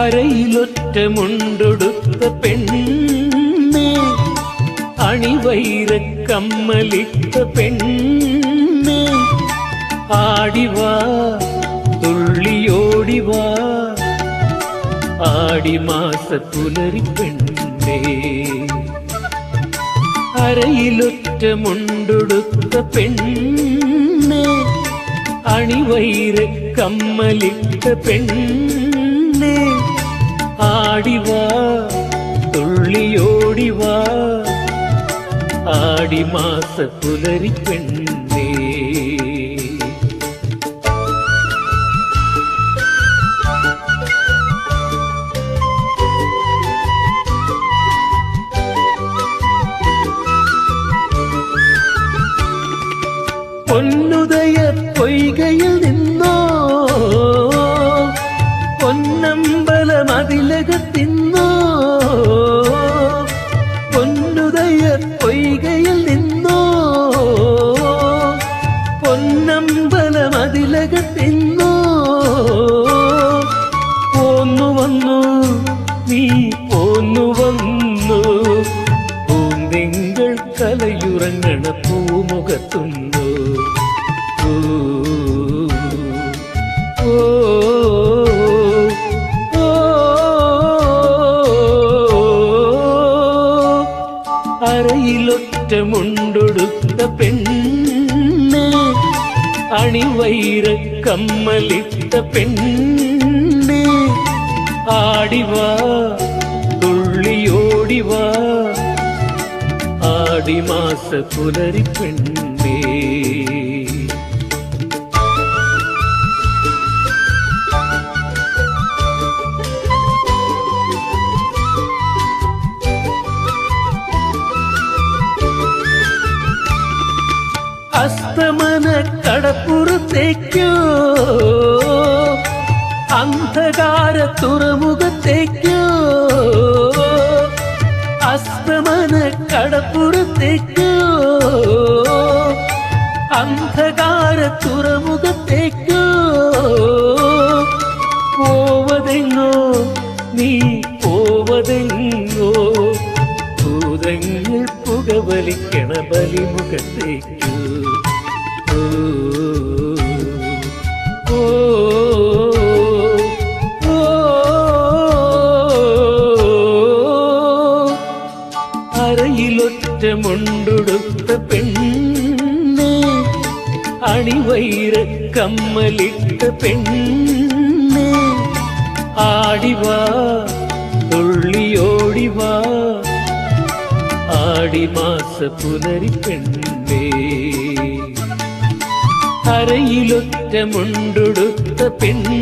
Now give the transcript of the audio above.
അരയിലൊറ്റ മുണ്ടൊടുത്ത പെണ്ണേ അണിവൈര കമ്മലിട്ട പെണ്ണേ ആടിവാ തുള്ളിയോടിവാ ആടിമാസ പുലരി പെണ്ണേ അരയിലൊറ്റ മുണ്ടുടുത്ത പെണ്ണേ അണിവൈര് കമ്മലിട്ട പെണ്ണേ. ആടിവാ തുള്ളിയോടിവാ ആടിമാസ പുലരി പെണ്ണേ. പൊന്നുദയ പൊയ്കയിൽ നിന്നോ? പൊന്നമ്പല മതിലകത്തിന്നോ പൊന്നുദയ പൊയ്കയിൽ നിന്നോ? പൊന്നമ്പല മതിലകത്തിന്നോ പോന്നു വന്നു നീ പോന്നു വന്നു. പൂന്തിങ്കൾ കലയുറങ്ങണ പൂമുഖത്തുന്നു. ഊ, ഓ, ഓ, അരയിലൊറ്റ മുണ്ടൊടുത്ത പെണ്ണേ അണിവൈര കമ്മലിട്ട പെണ്ണേ ആടിവാ തുള്ളിയോടിവാ ആടിമാസ അസ്തമന കടപ്പുറത്തേക്കോ അന്ധകാര തുറമുഖത്തേക്കോ അസ്തമന കടപ്പുറത്തേക്കോ അന്ധകാര തുറമുഖത്തേക്കോ പോവതെങ്ങോ നീ പോവതെങ്ങോ? ഭൂതങ്ങൾ പുകവലിക്കണ ബലിമുഖത്തേക്കു? ഓ, ഓ, ഓ, അരയിലൊറ്റ മുണ്ടൊടുത്ത പെണ്ണേ അണിവൈര കമ്മലിട്ട പെണ്ണേ. ആടിവാ തുള്ളിയോടിവാ ആടിമാസ പുലരി പെണ്ണേ. അരയിലൊറ്റ മുണ്ടുടുത്ത പെണ്ണേ